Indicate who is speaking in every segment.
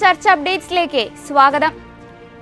Speaker 1: Church അപ്ഡേറ്റ്സിലേക്ക് സ്വാഗതം.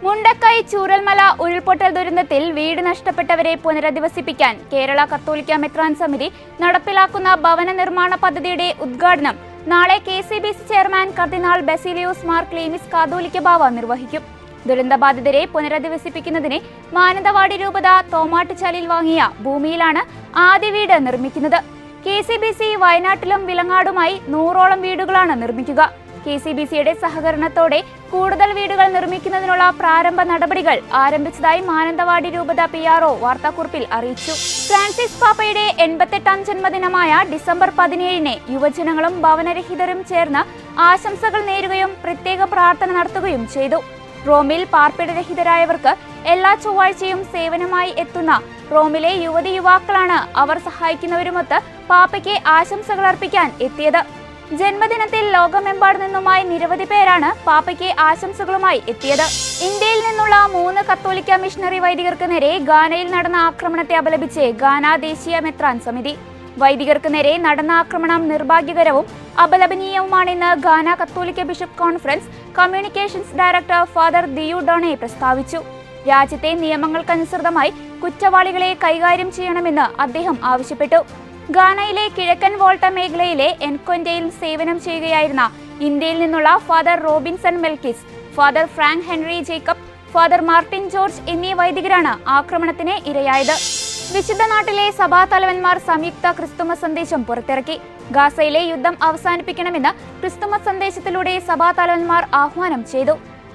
Speaker 1: മുണ്ടക്കൈ ചൂരൽമല ഉരുൾപൊട്ടൽ ദുരന്തത്തിൽ വീട് നഷ്ടപ്പെട്ടവരെ പുനരധിവസിപ്പിക്കാൻ കേരള കത്തോലിക്ക മെത്രാൻ സമിതി നടപ്പിലാക്കുന്ന ഭവന നിർമ്മാണ പദ്ധതിയുടെ ഉദ്ഘാടനം നാളെ K C B C chairman cardinal Baselios Mar Cleemis Catholicos Bava നിർവഹിക്കും. ദുരന്തബാധിതരെ പുനരധിവസിപ്പിക്കുന്നതിന് മാനന്തവാടി രൂപത തോമാട്ടുചാലിൽ വാങ്ങിയ ഭൂമിയിലാണ് ആദ്യ വീട് നിർമ്മിക്കുന്നത്. കെ സി ബി സി വയനാട്ടിലും വിലങ്ങാടുമായി നൂറോളം വീടുകളാണ് നിർമ്മിക്കുക. കെ സി ബി സിയുടെ സഹകരണത്തോടെ കൂടുതൽ വീടുകൾ നിർമ്മിക്കുന്നതിനുള്ള പ്രാരംഭ നടപടികൾ ആരംഭിച്ചതായി മാനന്തവാടി രൂപത പി ആർ ഒ വാർത്താക്കുറിപ്പിൽ അറിയിച്ചു. ഫ്രാൻസിസ് പാപ്പയുടെ എൺപത്തെട്ടാം ജന്മദിനമായ ഡിസംബർ പതിനേഴിന് യുവജനങ്ങളും ഭവനരഹിതരും ചേർന്ന് ആശംസകൾ നേരുകയും പ്രത്യേക പ്രാർത്ഥന നടത്തുകയും ചെയ്തു. റോമിൽ പാർപ്പിടരഹിതരായവർക്ക് എല്ലാ ചൊവ്വാഴ്ചയും സേവനമായി എത്തുന്ന റോമിലെ യുവതി യുവാക്കളാണ് അവർ സഹായിക്കുന്നവരുമൊത്ത് പാപ്പയ്ക്ക് ആശംസകൾ അർപ്പിക്കാൻ എത്തിയത്. ജന്മദിനത്തിൽ ലോകമെമ്പാടു നിന്നുമായി നിരവധി പേരാണ് പാപ്പയ്ക്ക് ആശംസകളുമായി എത്തിയത്. ഇന്ത്യയിൽ നിന്നുള്ള മൂന്ന് കത്തോലിക്ക മിഷണറി വൈദികർക്ക് നേരെ ഗാനയിൽ നടന്ന ആക്രമണത്തെ അപലപിച്ച് ഗാന ദേശീയ മെത്രാൻ സമിതി. വൈദികർക്ക് നേരെ നടന്ന ആക്രമണം നിർഭാഗ്യകരവും അപലപനീയവുമാണെന്ന് Ghana Catholic bishop conference communications director father Dieu Donne പ്രസ്താവിച്ചു. രാജ്യത്തെ നിയമങ്ങൾക്കനുസൃതമായി കുറ്റവാളികളെ കൈകാര്യം ചെയ്യണമെന്ന് അദ്ദേഹം ആവശ്യപ്പെട്ടു. ഗാനയിലെ കിഴക്കൻ വോൾട്ട മേഖലയിലെ എൻകൊന്റയിൽ സേവനം ചെയ്യുകയായിരുന്ന ഇന്ത്യയിൽ നിന്നുള്ള father Robinson Melkis father Frank Henry Jacob father Martin George എന്നീ വൈദികരാണ് ആക്രമണത്തിന് ഇരയായത്. വിശുദ്ധ നാട്ടിലെ സഭാ തലവന്മാർ സംയുക്ത ക്രിസ്തുമസ് സന്ദേശം പുറത്തിറക്കി. ഗാസയിലെ യുദ്ധം അവസാനിപ്പിക്കണമെന്ന് ക്രിസ്തുമസ് സന്ദേശത്തിലൂടെ സഭാ തലവന്മാർ ആഹ്വാനം ചെയ്തു.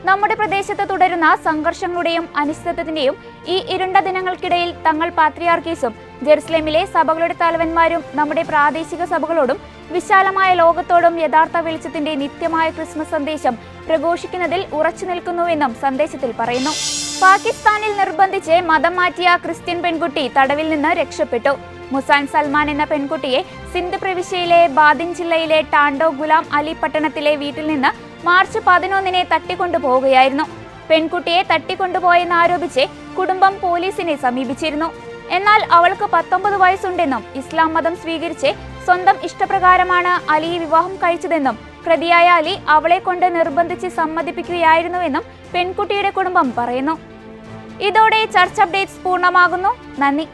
Speaker 1: നമ്മുടെ പ്രദേശത്ത് തുടരുന്ന സംഘർഷങ്ങളുടെയും അനിശ്ചിതത്വത്തിന്റെയും ഈ ഇരുണ്ട ദിനങ്ങൾക്കിടയിൽ തങ്ങൾ പാത്രിയാർക്കീസും ജെറുസലേമിലെ സഭകളുടെ തലവന്മാരും നമ്മുടെ പ്രാദേശിക സഭകളോടും വിശാലമായ ലോകത്തോടും യഥാർത്ഥ വെളിച്ചത്തിന്റെ നിത്യമായ ക്രിസ്മസ് സന്ദേശം പ്രഘോഷിക്കുന്നതിൽ ഉറച്ചു നിൽക്കുന്നുവെന്നും സന്ദേശത്തിൽ പറയുന്നു. പാകിസ്ഥാനിൽ നിർബന്ധിച്ച് മതം മാറ്റിയ ക്രിസ്ത്യൻ പെൺകുട്ടി തടവിൽ നിന്ന് രക്ഷപ്പെട്ടു. മുസാൻ സൽമാൻ എന്ന പെൺകുട്ടിയെ സിന്ധ് പ്രവിശ്യയിലെ ബാദിൻ ജില്ലയിലെ ടാണ്ടോ ഗുലാം അലി പട്ടണത്തിലെ വീട്ടിൽ നിന്ന് മാർച്ച് പതിനൊന്നിനെ തട്ടിക്കൊണ്ടുപോവുകയായിരുന്നു. പെൺകുട്ടിയെ തട്ടിക്കൊണ്ടുപോയെന്നാരോപിച്ച് കുടുംബം പോലീസിനെ സമീപിച്ചിരുന്നു. എന്നാൽ അവൾക്ക് പത്തൊമ്പത് വയസ്സുണ്ടെന്നും ഇസ്ലാം മതം സ്വീകരിച്ച് സ്വന്തം ഇഷ്ടപ്രകാരമാണ് അലി വിവാഹം കഴിച്ചതെന്നും പ്രതിയായ അലി അവളെ കൊണ്ട് നിർബന്ധിച്ച് സമ്മതിപ്പിക്കുകയായിരുന്നുവെന്നും പെൺകുട്ടിയുടെ കുടുംബം പറയുന്നു. ഇതോടെ ചർച്ച അപ്ഡേറ്റ്സ് പൂർണമാകുന്നു. നന്ദി.